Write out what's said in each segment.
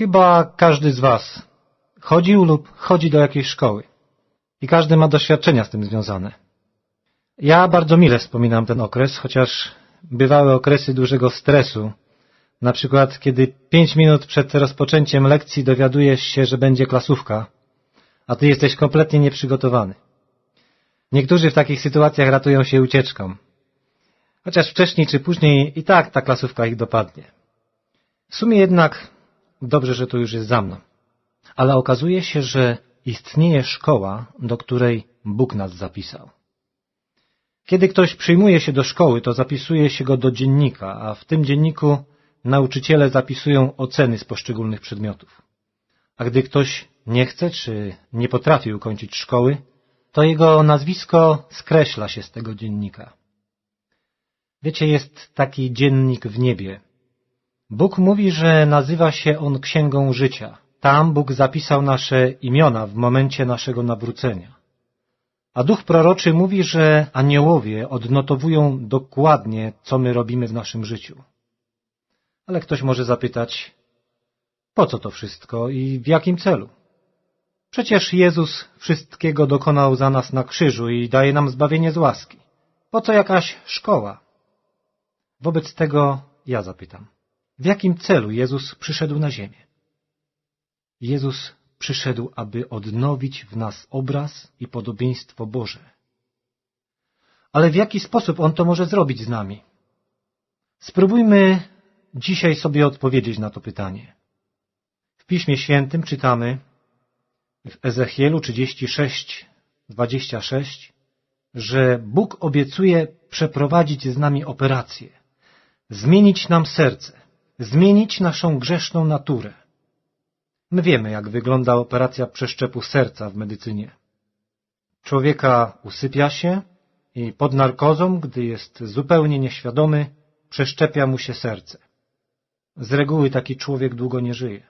Chyba każdy z Was chodził lub chodzi do jakiejś szkoły i każdy ma doświadczenia z tym związane. Ja bardzo mile wspominam ten okres, chociaż bywały okresy dużego stresu, na przykład kiedy pięć minut przed rozpoczęciem lekcji dowiadujesz się, że będzie klasówka, a ty jesteś kompletnie nieprzygotowany. Niektórzy w takich sytuacjach ratują się ucieczką, chociaż wcześniej czy później i tak ta klasówka ich dopadnie. W sumie jednak dobrze, że to już jest za mną. Ale okazuje się, że istnieje szkoła, do której Bóg nas zapisał. Kiedy ktoś przyjmuje się do szkoły, to zapisuje się go do dziennika, a w tym dzienniku nauczyciele zapisują oceny z poszczególnych przedmiotów. A gdy ktoś nie chce czy nie potrafi ukończyć szkoły, to jego nazwisko skreśla się z tego dziennika. Wiecie, jest taki dziennik w niebie. Bóg mówi, że nazywa się on Księgą Życia. Tam Bóg zapisał nasze imiona w momencie naszego nawrócenia. A duch proroczy mówi, że aniołowie odnotowują dokładnie, co my robimy w naszym życiu. Ale ktoś może zapytać, po co to wszystko i w jakim celu? Przecież Jezus wszystkiego dokonał za nas na krzyżu i daje nam zbawienie z łaski. Po co jakaś szkoła? Wobec tego ja zapytam, w jakim celu Jezus przyszedł na ziemię? Jezus przyszedł, aby odnowić w nas obraz i podobieństwo Boże. Ale w jaki sposób On to może zrobić z nami? Spróbujmy dzisiaj sobie odpowiedzieć na to pytanie. W Piśmie Świętym czytamy w Ezechielu 36, 26, że Bóg obiecuje przeprowadzić z nami operację, zmienić nam serce, zmienić naszą grzeszną naturę. My wiemy, jak wygląda operacja przeszczepu serca w medycynie. Człowieka usypia się i pod narkozą, gdy jest zupełnie nieświadomy, przeszczepia mu się serce. Z reguły taki człowiek długo nie żyje.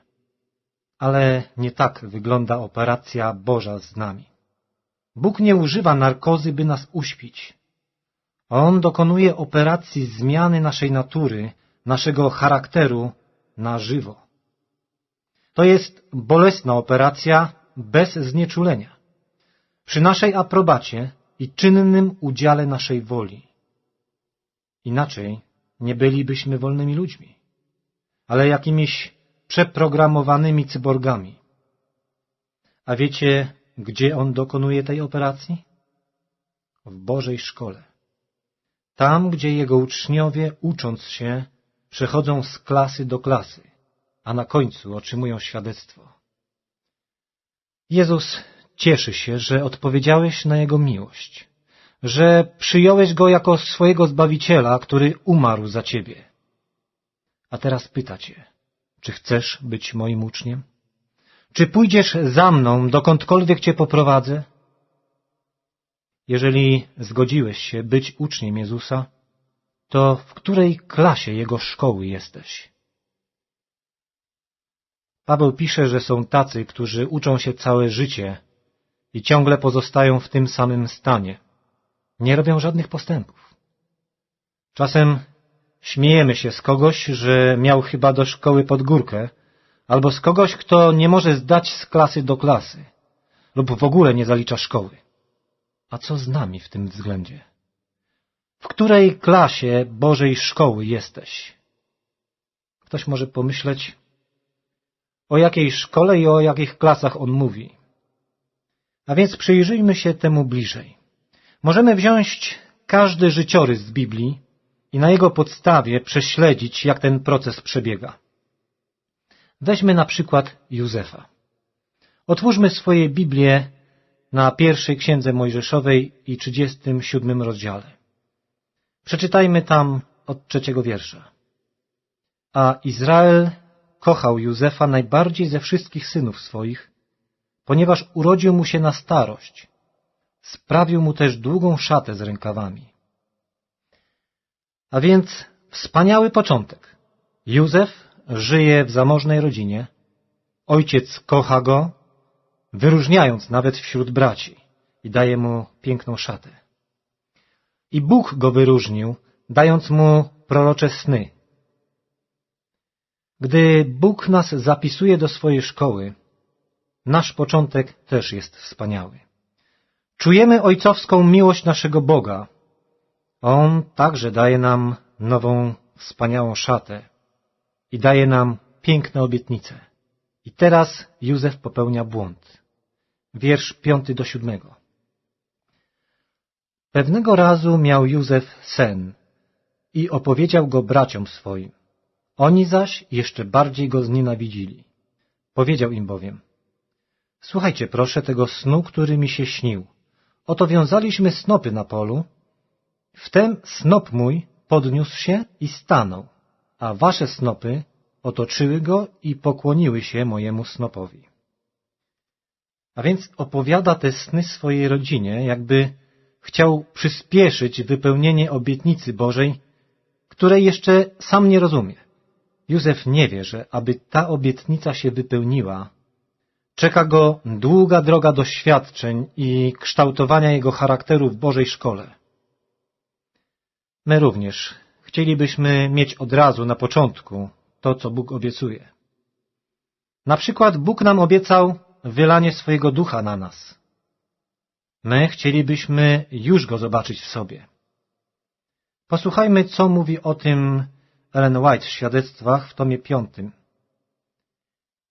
Ale nie tak wygląda operacja Boża z nami. Bóg nie używa narkozy, by nas uśpić. On dokonuje operacji zmiany naszej natury, naszego charakteru na żywo. To jest bolesna operacja bez znieczulenia. Przy naszej aprobacie i czynnym udziale naszej woli. Inaczej nie bylibyśmy wolnymi ludźmi, ale jakimiś przeprogramowanymi cyborgami. A wiecie, gdzie on dokonuje tej operacji? W Bożej szkole. Tam, gdzie jego uczniowie, ucząc się, przechodzą z klasy do klasy a na końcu otrzymują świadectwo. Jezus cieszy się, że odpowiedziałeś na Jego miłość, że przyjąłeś Go jako swojego Zbawiciela, który umarł za Ciebie. A teraz pyta Cię, czy chcesz być moim uczniem? Czy pójdziesz za mną, dokądkolwiek Cię poprowadzę? Jeżeli zgodziłeś się być uczniem Jezusa, to w której klasie Jego szkoły jesteś? Paweł pisze, że są tacy, którzy uczą się całe życie i ciągle pozostają w tym samym stanie. Nie robią żadnych postępów. Czasem śmiejemy się z kogoś, że miał chyba do szkoły pod górkę, albo z kogoś, kto nie może zdać z klasy do klasy, lub w ogóle nie zalicza szkoły. A co z nami w tym względzie? W której klasie Bożej szkoły jesteś? Ktoś może pomyśleć, o jakiej szkole i o jakich klasach on mówi. A więc przyjrzyjmy się temu bliżej. Możemy wziąć każdy życiorys z Biblii i na jego podstawie prześledzić, jak ten proces przebiega. Weźmy na przykład Józefa. Otwórzmy swoje Biblię na pierwszej księdze Mojżeszowej i 37 rozdziale. Przeczytajmy tam od trzeciego wiersza. A Izrael kochał Józefa najbardziej ze wszystkich synów swoich, ponieważ urodził mu się na starość. Sprawił mu też długą szatę z rękawami. A więc wspaniały początek. Józef żyje w zamożnej rodzinie, ojciec kocha go, wyróżniając nawet wśród braci i daje mu piękną szatę. I Bóg go wyróżnił, dając mu prorocze sny, Gdy Bóg nas zapisuje do swojej szkoły, nasz początek też jest wspaniały. Czujemy ojcowską miłość naszego Boga. On także daje nam nową, wspaniałą szatę i daje nam piękne obietnice. I teraz Józef popełnia błąd. Wiersz piąty do siódmego. Pewnego razu miał Józef sen i opowiedział go braciom swoim. Oni zaś jeszcze bardziej go znienawidzili. Powiedział im bowiem, słuchajcie proszę tego snu, który mi się śnił. Oto wiązaliśmy snopy na polu. Wtem snop mój podniósł się i stanął, a wasze snopy otoczyły go i pokłoniły się mojemu snopowi. A więc opowiada te sny swojej rodzinie, jakby chciał przyspieszyć wypełnienie obietnicy Bożej, której jeszcze sam nie rozumie. Józef nie wie, że aby ta obietnica się wypełniła, czeka go długa droga doświadczeń i kształtowania jego charakteru w Bożej szkole. My również chcielibyśmy mieć od razu na początku to, co Bóg obiecuje. Na przykład Bóg nam obiecał wylanie swojego ducha na nas. My chcielibyśmy już go zobaczyć w sobie. Posłuchajmy, co mówi o tym Ellen White w świadectwach w tomie piątym.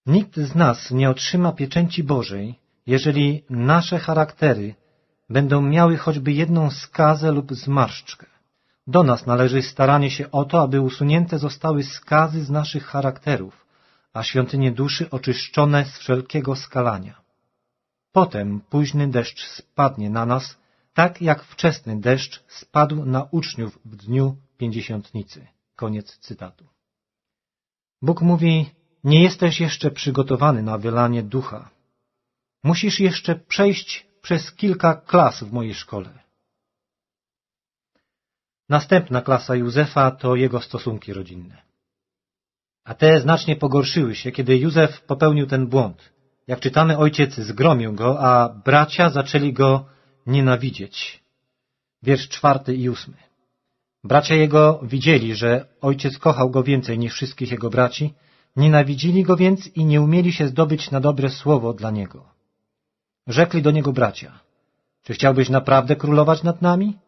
Nikt z nas nie otrzyma pieczęci Bożej, jeżeli nasze charaktery będą miały choćby jedną skazę lub zmarszczkę. Do nas należy staranie się o to, aby usunięte zostały skazy z naszych charakterów, a świątynie duszy oczyszczone z wszelkiego skalania. Potem późny deszcz spadnie na nas, tak jak wczesny deszcz spadł na uczniów w dniu pięćdziesiątnicy. Koniec cytatu. Bóg mówi, nie jesteś jeszcze przygotowany na wylanie ducha. Musisz jeszcze przejść przez kilka klas w mojej szkole. Następna klasa Józefa to jego stosunki rodzinne. A te znacznie pogorszyły się, kiedy Józef popełnił ten błąd. Jak czytamy, ojciec zgromił go, a bracia zaczęli go nienawidzieć. Wiersz czwarty i ósmy. Bracia jego widzieli, że ojciec kochał go więcej niż wszystkich jego braci, nienawidzili go więc i nie umieli się zdobyć na dobre słowo dla niego. Rzekli do niego bracia, czy chciałbyś naprawdę królować nad nami?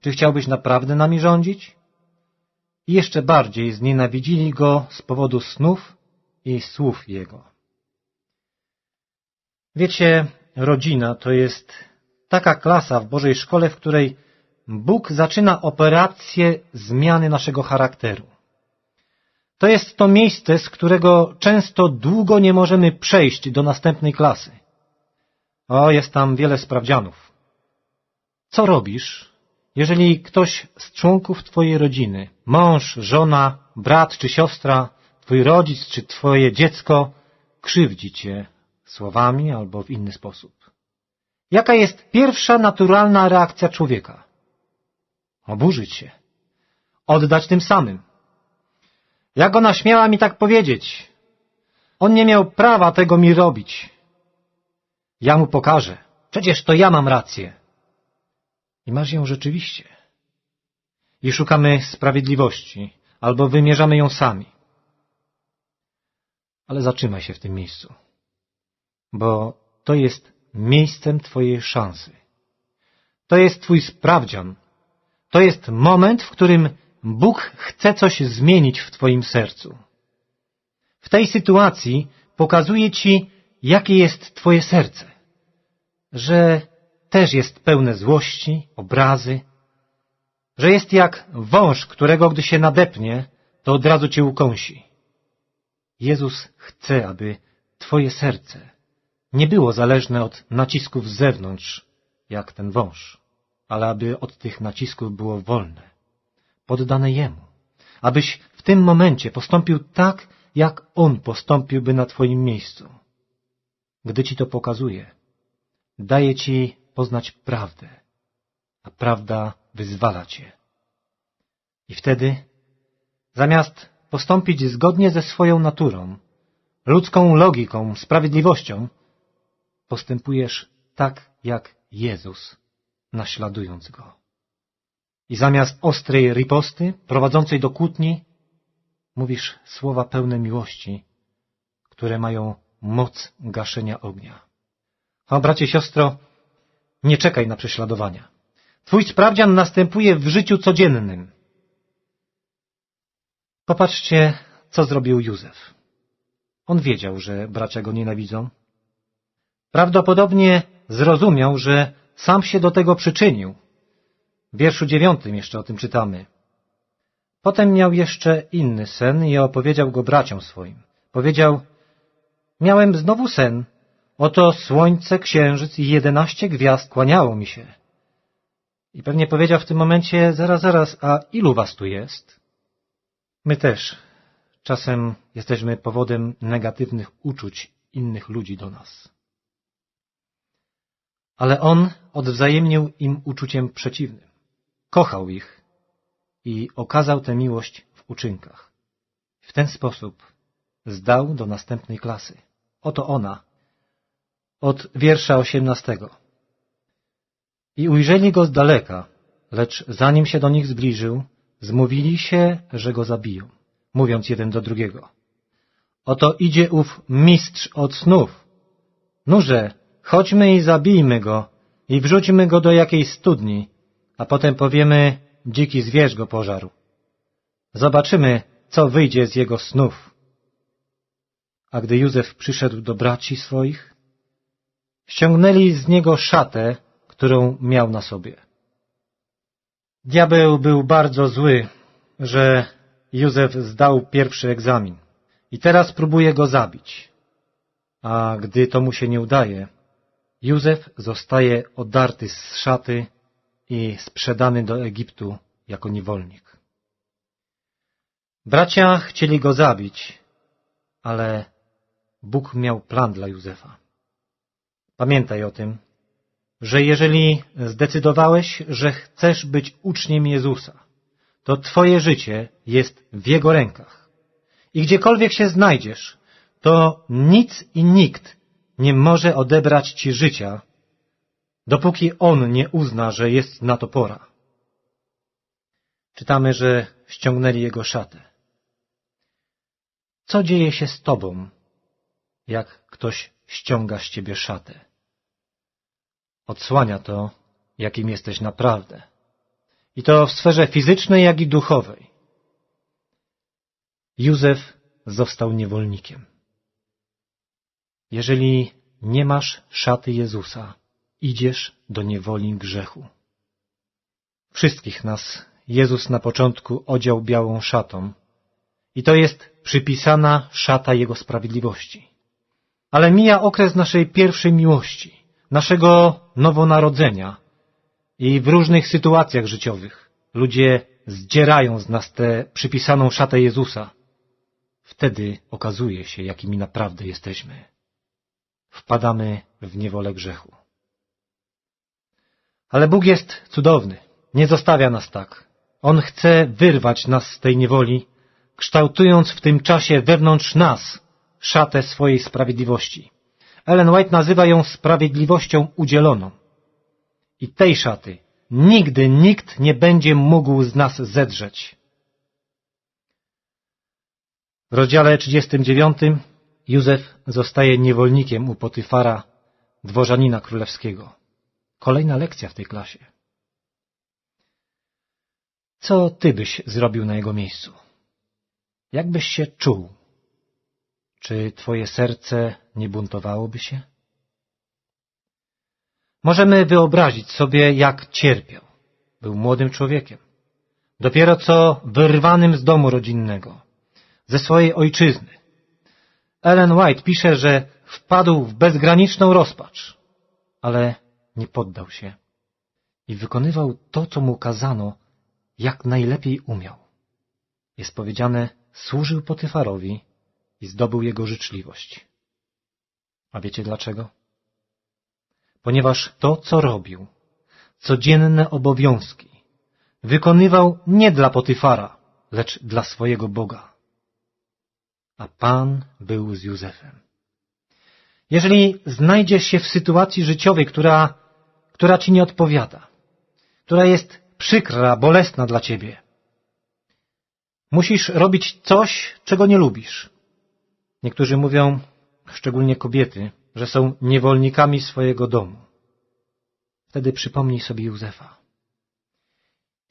Czy chciałbyś naprawdę nami rządzić? I jeszcze bardziej znienawidzili go z powodu snów i słów jego. Wiecie, rodzina to jest taka klasa w Bożej Szkole, w której Bóg zaczyna operację zmiany naszego charakteru. To jest to miejsce, z którego często długo nie możemy przejść do następnej klasy. O, jest tam wiele sprawdzianów. Co robisz, jeżeli ktoś z członków Twojej rodziny, mąż, żona, brat czy siostra, Twój rodzic czy Twoje dziecko krzywdzi Cię słowami albo w inny sposób? Jaka jest pierwsza naturalna reakcja człowieka? Oburzyć się. Oddać tym samym. Jak ona śmiała mi tak powiedzieć? On nie miał prawa tego mi robić. Ja mu pokażę. Przecież to ja mam rację. I masz ją rzeczywiście. I szukamy sprawiedliwości, albo wymierzamy ją sami. Ale zatrzymaj się w tym miejscu, bo to jest miejscem Twojej szansy. To jest Twój sprawdzian. To jest moment, w którym Bóg chce coś zmienić w Twoim sercu. W tej sytuacji pokazuje Ci, jakie jest Twoje serce. Że też jest pełne złości, obrazy, że jest jak wąż, którego gdy się nadepnie, to od razu Cię ukąsi. Jezus chce, aby Twoje serce nie było zależne od nacisków z zewnątrz, jak ten wąż, ale aby od tych nacisków było wolne, poddane Jemu, abyś w tym momencie postąpił tak, jak On postąpiłby na Twoim miejscu. Gdy Ci to pokazuje, daje Ci poznać prawdę, a prawda wyzwala Cię. I wtedy, zamiast postąpić zgodnie ze swoją naturą, ludzką logiką, sprawiedliwością, postępujesz tak jak Jezus, naśladując Go. I zamiast ostrej riposty, prowadzącej do kłótni, mówisz słowa pełne miłości, które mają moc gaszenia ognia. O, bracie, siostro, nie czekaj na prześladowania. Twój sprawdzian następuje w życiu codziennym. Popatrzcie, co zrobił Józef. On wiedział, że bracia go nienawidzą. Prawdopodobnie zrozumiał, że sam się do tego przyczynił. W wierszu dziewiątym jeszcze o tym czytamy. Potem miał jeszcze inny sen i opowiedział go braciom swoim. Powiedział, miałem znowu sen. Oto słońce, księżyc i jedenaście gwiazd kłaniało mi się. I pewnie powiedział w tym momencie, zaraz, zaraz, a ilu was tu jest? My też czasem jesteśmy powodem negatywnych uczuć innych ludzi do nas. Ale on odwzajemnił im uczuciem przeciwnym. Kochał ich i okazał tę miłość w uczynkach. W ten sposób zdał do następnej klasy. Oto ona, od wiersza osiemnastego. I ujrzeli go z daleka, lecz zanim się do nich zbliżył, zmówili się, że go zabiją, mówiąc jeden do drugiego. Oto idzie ów mistrz od snów. Nurze, chodźmy i zabijmy go i wrzućmy go do jakiejś studni, a potem powiemy, dziki zwierz go pożarł. Zobaczymy, co wyjdzie z jego snów. A gdy Józef przyszedł do braci swoich, ściągnęli z niego szatę, którą miał na sobie. Diabeł był bardzo zły, że Józef zdał pierwszy egzamin i teraz próbuje go zabić. A gdy to mu się nie udaje, Józef zostaje odarty z szaty i sprzedany do Egiptu jako niewolnik. Bracia chcieli go zabić, ale Bóg miał plan dla Józefa. Pamiętaj o tym, że jeżeli zdecydowałeś, że chcesz być uczniem Jezusa, to Twoje życie jest w Jego rękach. I gdziekolwiek się znajdziesz, to nic i nikt nie może odebrać Ci życia, dopóki On nie uzna, że jest na to pora. Czytamy, że ściągnęli Jego szatę. Co dzieje się z Tobą, jak ktoś ściąga z Ciebie szatę? Odsłania to, jakim jesteś naprawdę. I to w sferze fizycznej, jak i duchowej. Józef został niewolnikiem. Jeżeli nie masz szaty Jezusa, idziesz do niewoli grzechu. Wszystkich nas Jezus na początku odział białą szatą i to jest przypisana szata Jego sprawiedliwości. Ale mija okres naszej pierwszej miłości naszego nowonarodzenia i w różnych sytuacjach życiowych ludzie zdzierają z nas tę przypisaną szatę Jezusa, wtedy okazuje się, jakimi naprawdę jesteśmy. Wpadamy w niewolę grzechu. Ale Bóg jest cudowny. Nie zostawia nas tak. On chce wyrwać nas z tej niewoli, kształtując w tym czasie wewnątrz nas szatę swojej sprawiedliwości. Ellen White nazywa ją sprawiedliwością udzieloną. I tej szaty nigdy nikt nie będzie mógł z nas zedrzeć. W rozdziale 39 Józef zostaje niewolnikiem u Potyfara, dworzanina królewskiego. Kolejna lekcja w tej klasie. Co ty byś zrobił na jego miejscu? Jak byś się czuł? Czy twoje serce nie buntowałoby się? Możemy wyobrazić sobie, jak cierpiał. Był młodym człowiekiem. Dopiero co wyrwanym z domu rodzinnego, ze swojej ojczyzny. Ellen White pisze, że wpadł w bezgraniczną rozpacz, ale nie poddał się i wykonywał to, co mu kazano, jak najlepiej umiał. Jest powiedziane, służył Potyfarowi i zdobył jego życzliwość. A wiecie dlaczego? Ponieważ to, co robił, codzienne obowiązki, wykonywał nie dla Potyfara, lecz dla swojego Boga. A Pan był z Józefem. Jeżeli znajdziesz się w sytuacji życiowej, która, która ci nie odpowiada, która jest przykra, bolesna dla ciebie, Musisz robić coś, czego nie lubisz. Niektórzy mówią, szczególnie kobiety, że są niewolnikami swojego domu. Wtedy przypomnij sobie Józefa.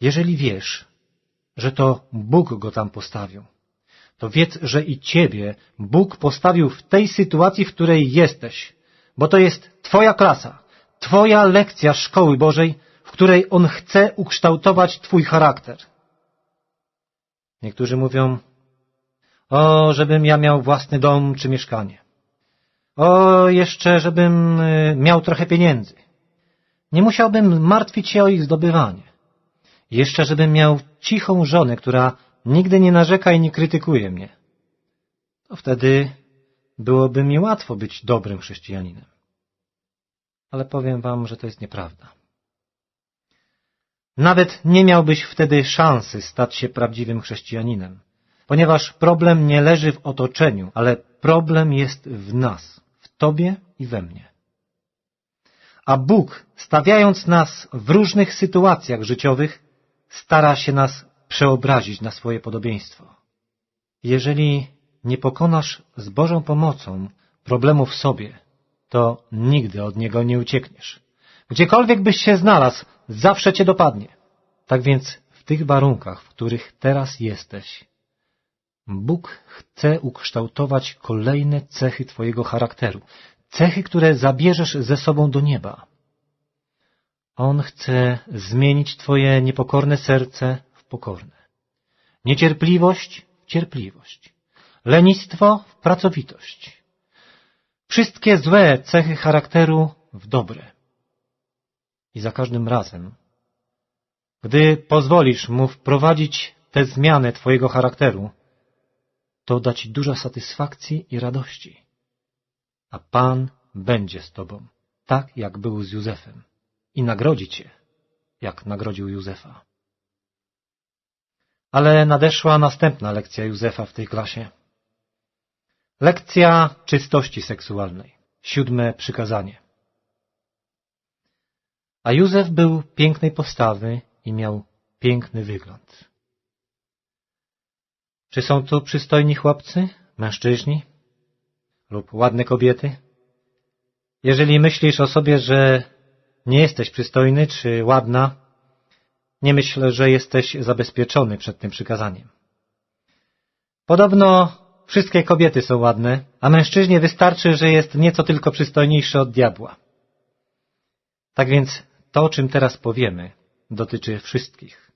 Jeżeli wiesz, że to Bóg go tam postawił, to wiedz, że i ciebie Bóg postawił w tej sytuacji, w której jesteś, bo to jest twoja klasa, twoja lekcja szkoły Bożej, w której On chce ukształtować twój charakter. Niektórzy mówią, o, żebym ja miał własny dom czy mieszkanie. O, jeszcze, żebym y, miał trochę pieniędzy. Nie musiałbym martwić się o ich zdobywanie. Jeszcze, żebym miał cichą żonę, która nigdy nie narzeka i nie krytykuje mnie. To wtedy byłoby mi łatwo być dobrym chrześcijaninem. Ale powiem wam, że to jest nieprawda. Nawet nie miałbyś wtedy szansy stać się prawdziwym chrześcijaninem, ponieważ problem nie leży w otoczeniu, ale problem jest w nas, w tobie i we mnie. A Bóg, stawiając nas w różnych sytuacjach życiowych, stara się nas przeobrazić na swoje podobieństwo. Jeżeli nie pokonasz z Bożą pomocą problemu w sobie, to nigdy od niego nie uciekniesz. Gdziekolwiek byś się znalazł, zawsze cię dopadnie. Tak więc w tych warunkach, w których teraz jesteś, Bóg chce ukształtować kolejne cechy Twojego charakteru, cechy, które zabierzesz ze sobą do nieba. On chce zmienić Twoje niepokorne serce pokorne, niecierpliwość w cierpliwość, lenistwo w pracowitość, wszystkie złe cechy charakteru w dobre. I za każdym razem, gdy pozwolisz mu wprowadzić tę zmianę Twojego charakteru, to da Ci dużo satysfakcji i radości. A Pan będzie z Tobą, tak jak był z Józefem i nagrodzi Cię, jak nagrodził Józefa. Ale nadeszła następna lekcja Józefa w tej klasie. Lekcja czystości seksualnej. Siódme przykazanie. A Józef był pięknej postawy i miał piękny wygląd. Czy są tu przystojni chłopcy, mężczyźni lub ładne kobiety? Jeżeli myślisz o sobie, że nie jesteś przystojny czy ładna, nie myśl, że jesteś zabezpieczony przed tym przykazaniem. Podobno wszystkie kobiety są ładne, a mężczyźnie wystarczy, że jest nieco tylko przystojniejszy od diabła. Tak więc to, o czym teraz powiemy, dotyczy wszystkich.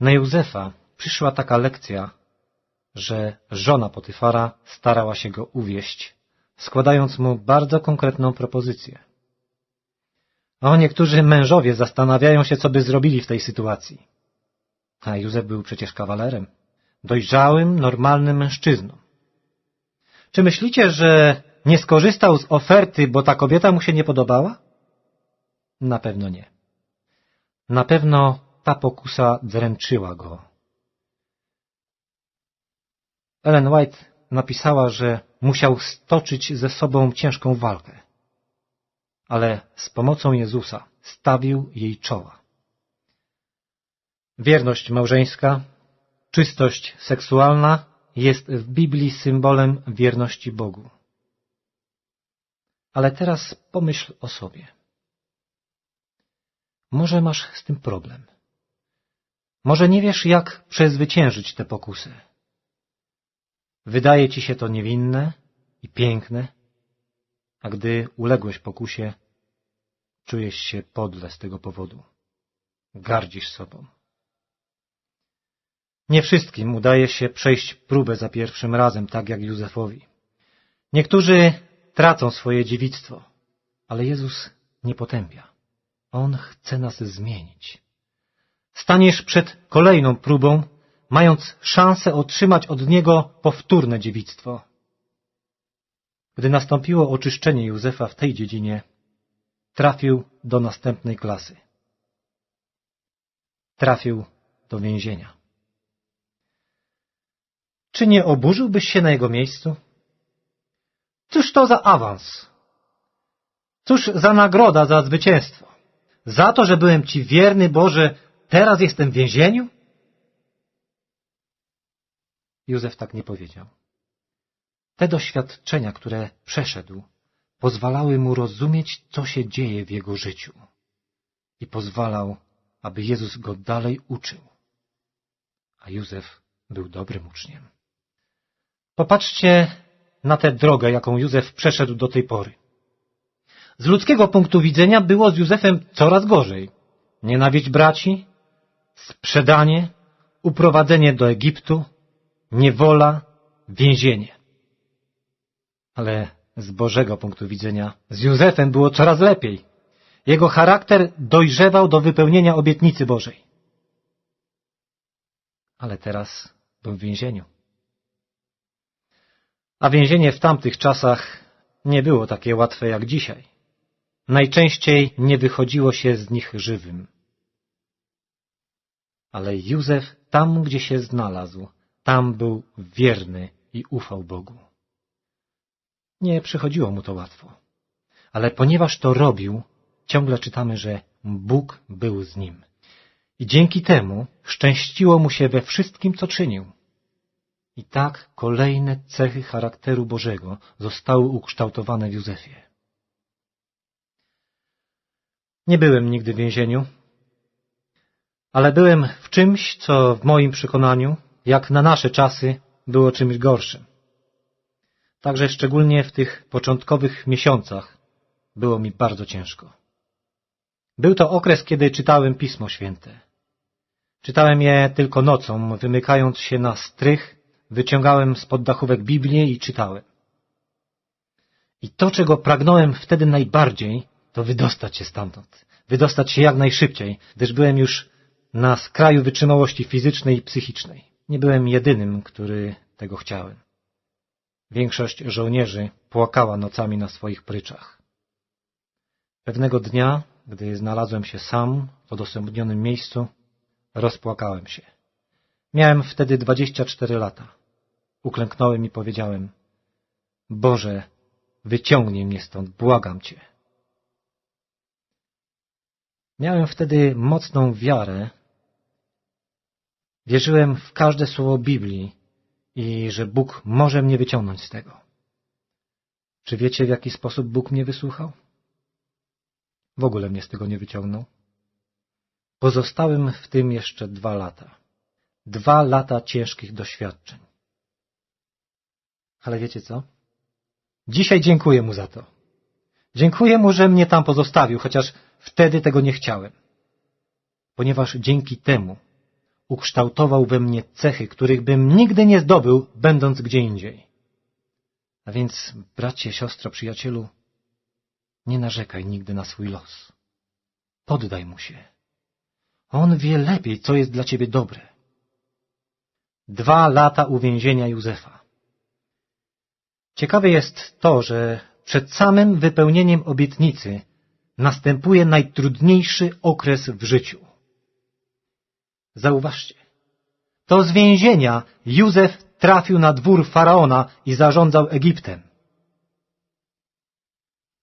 Na Józefa przyszła taka lekcja, że żona Potyfara starała się go uwieść, składając mu bardzo konkretną propozycję. O, niektórzy mężowie zastanawiają się, co by zrobili w tej sytuacji. A Józef był przecież kawalerem, dojrzałym, normalnym mężczyzną. Czy myślicie, że nie skorzystał z oferty, bo ta kobieta mu się nie podobała? Na pewno nie. Na pewno ta pokusa dręczyła go. Ellen White napisała, że musiał stoczyć ze sobą ciężką walkę ale z pomocą Jezusa stawił jej czoła. Wierność małżeńska, czystość seksualna jest w Biblii symbolem wierności Bogu. Ale teraz pomyśl o sobie. Może masz z tym problem. Może nie wiesz, jak przezwyciężyć tę pokusę. Wydaje ci się to niewinne i piękne, a gdy uległeś pokusie, czujesz się podle z tego powodu. Gardzisz sobą. Nie wszystkim udaje się przejść próbę za pierwszym razem, tak jak Józefowi. Niektórzy tracą swoje dziewictwo, ale Jezus nie potępia. On chce nas zmienić. Staniesz przed kolejną próbą, mając szansę otrzymać od Niego powtórne dziewictwo. Gdy nastąpiło oczyszczenie Józefa w tej dziedzinie, trafił do następnej klasy. Trafił do więzienia. Czy nie oburzyłbyś się na jego miejscu? Cóż to za awans? Cóż za nagroda za zwycięstwo? Za to, że byłem Ci wierny, Boże, teraz jestem w więzieniu? Józef tak nie powiedział. Te doświadczenia, które przeszedł, pozwalały mu rozumieć, co się dzieje w jego życiu i pozwalał, aby Jezus go dalej uczył. A Józef był dobrym uczniem. Popatrzcie na tę drogę, jaką Józef przeszedł do tej pory. Z ludzkiego punktu widzenia było z Józefem coraz gorzej. Nienawiść braci, sprzedanie, uprowadzenie do Egiptu, niewola, więzienie. Ale z Bożego punktu widzenia z Józefem było coraz lepiej. Jego charakter dojrzewał do wypełnienia obietnicy Bożej. Ale teraz był w więzieniu. A więzienie w tamtych czasach nie było takie łatwe jak dzisiaj. Najczęściej nie wychodziło się z nich żywym. Ale Józef tam, gdzie się znalazł, tam był wierny i ufał Bogu. Nie przychodziło mu to łatwo. Ale ponieważ to robił, ciągle czytamy, że Bóg był z nim. I dzięki temu szczęściło mu się we wszystkim, co czynił. I tak kolejne cechy charakteru Bożego zostały ukształtowane w Józefie. Nie byłem nigdy w więzieniu, ale byłem w czymś, co w moim przekonaniu, jak na nasze czasy, było czymś gorszym. Także szczególnie w tych początkowych miesiącach było mi bardzo ciężko. Był to okres, kiedy czytałem Pismo Święte. Czytałem je tylko nocą, wymykając się na strych, wyciągałem z poddachówek Biblię i czytałem. I to, czego pragnąłem wtedy najbardziej, to wydostać się stamtąd. Wydostać się jak najszybciej, gdyż byłem już na skraju wytrzymałości fizycznej i psychicznej. Nie byłem jedynym, który tego chciałem. Większość żołnierzy płakała nocami na swoich pryczach. Pewnego dnia, gdy znalazłem się sam w odosobnionym miejscu, rozpłakałem się. Miałem wtedy dwadzieścia cztery lata. Uklęknąłem i powiedziałem, Boże, wyciągnij mnie stąd, błagam Cię. Miałem wtedy mocną wiarę. Wierzyłem w każde słowo Biblii i że Bóg może mnie wyciągnąć z tego. Czy wiecie, w jaki sposób Bóg mnie wysłuchał? W ogóle mnie z tego nie wyciągnął. Pozostałem w tym jeszcze dwa lata. Dwa lata ciężkich doświadczeń. Ale wiecie co? Dzisiaj dziękuję Mu za to. Dziękuję Mu, że mnie tam pozostawił, chociaż wtedy tego nie chciałem. Ponieważ dzięki temu ukształtował we mnie cechy, których bym nigdy nie zdobył, będąc gdzie indziej. A więc, bracie, siostro, przyjacielu, nie narzekaj nigdy na swój los. Poddaj mu się. On wie lepiej, co jest dla ciebie dobre. Dwa lata uwięzienia Józefa. Ciekawe jest to, że przed samym wypełnieniem obietnicy następuje najtrudniejszy okres w życiu. Zauważcie, to z więzienia Józef trafił na dwór faraona i zarządzał Egiptem.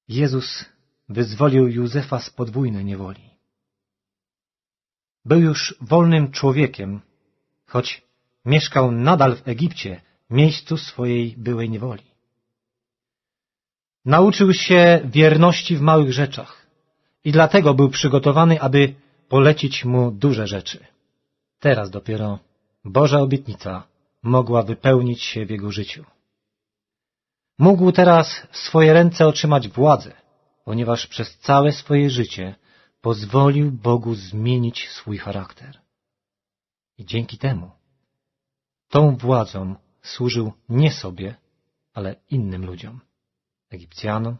Jezus wyzwolił Józefa z podwójnej niewoli. Był już wolnym człowiekiem, choć mieszkał nadal w Egipcie, miejscu swojej byłej niewoli. Nauczył się wierności w małych rzeczach i dlatego był przygotowany, aby polecić mu duże rzeczy. Teraz dopiero Boża obietnica mogła wypełnić się w jego życiu. Mógł teraz w swoje ręce otrzymać władzę, ponieważ przez całe swoje życie pozwolił Bogu zmienić swój charakter. I dzięki temu tą władzą służył nie sobie, ale innym ludziom. Egipcjanom,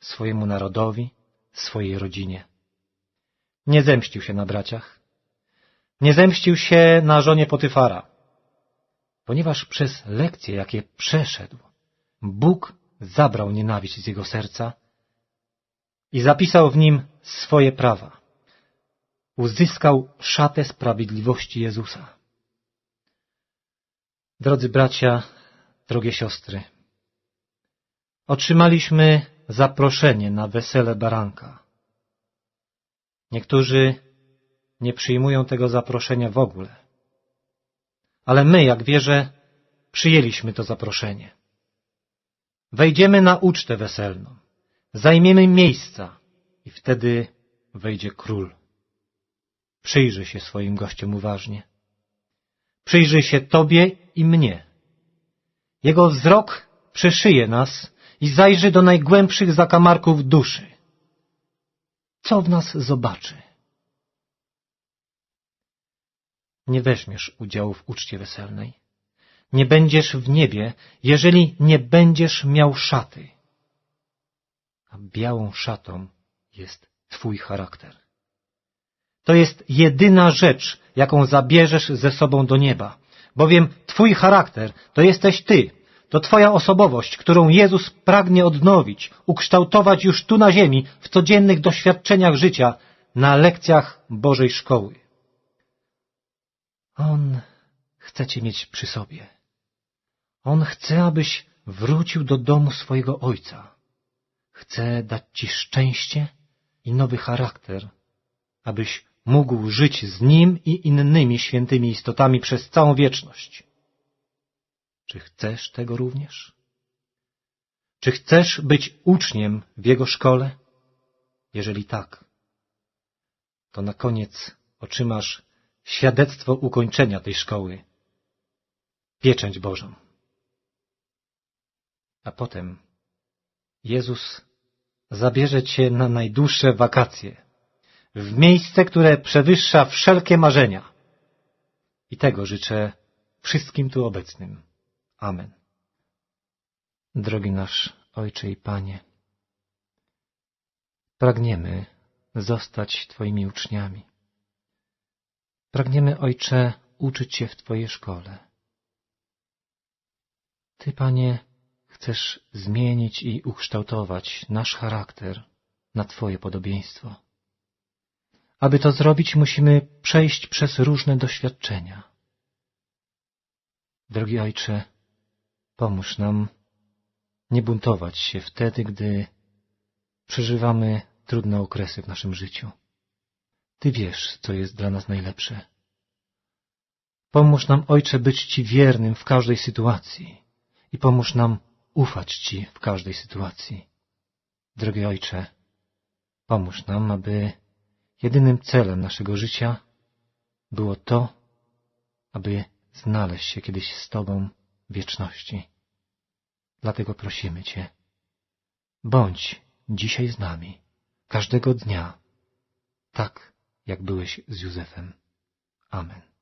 swojemu narodowi, swojej rodzinie. Nie zemścił się na braciach. Nie zemścił się na żonie Potyfara, ponieważ przez lekcje, jakie przeszedł, Bóg zabrał nienawiść z jego serca i zapisał w nim swoje prawa. Uzyskał szatę sprawiedliwości Jezusa. Drodzy bracia, drogie siostry, otrzymaliśmy zaproszenie na wesele baranka. Niektórzy nie przyjmują tego zaproszenia w ogóle. Ale my, jak wierzę, przyjęliśmy to zaproszenie. Wejdziemy na ucztę weselną, zajmiemy miejsca i wtedy wejdzie król. Przyjrzyj się swoim gościom uważnie. Przyjrzyj się Tobie i mnie. Jego wzrok przeszyje nas i zajrzy do najgłębszych zakamarków duszy. Co w nas zobaczy? Nie weźmiesz udziału w uczcie weselnej. Nie będziesz w niebie, jeżeli nie będziesz miał szaty. A białą szatą jest Twój charakter. To jest jedyna rzecz, jaką zabierzesz ze sobą do nieba, bowiem Twój charakter to jesteś Ty, to Twoja osobowość, którą Jezus pragnie odnowić, ukształtować już tu na ziemi, w codziennych doświadczeniach życia, na lekcjach Bożej Szkoły. On chce Cię mieć przy sobie. On chce, abyś wrócił do domu swojego Ojca. Chce dać Ci szczęście i nowy charakter, abyś mógł żyć z Nim i innymi świętymi istotami przez całą wieczność. Czy chcesz tego również? Czy chcesz być uczniem w Jego szkole? Jeżeli tak, to na koniec otrzymasz świadectwo ukończenia tej szkoły, pieczęć Bożą. A potem Jezus zabierze cię na najdłuższe wakacje, w miejsce, które przewyższa wszelkie marzenia. I tego życzę wszystkim tu obecnym. Amen. Drogi nasz Ojcze i Panie, pragniemy zostać Twoimi uczniami. Pragniemy, Ojcze, uczyć się w Twojej szkole. Ty, Panie, chcesz zmienić i ukształtować nasz charakter na Twoje podobieństwo. Aby to zrobić, musimy przejść przez różne doświadczenia. Drogi Ojcze, pomóż nam nie buntować się wtedy, gdy przeżywamy trudne okresy w naszym życiu. Ty wiesz, co jest dla nas najlepsze. Pomóż nam, Ojcze, być Ci wiernym w każdej sytuacji i pomóż nam ufać Ci w każdej sytuacji. Drogi Ojcze, pomóż nam, aby jedynym celem naszego życia było to, aby znaleźć się kiedyś z Tobą w wieczności. Dlatego prosimy Cię, bądź dzisiaj z nami, każdego dnia, tak jak byłeś z Józefem. Amen.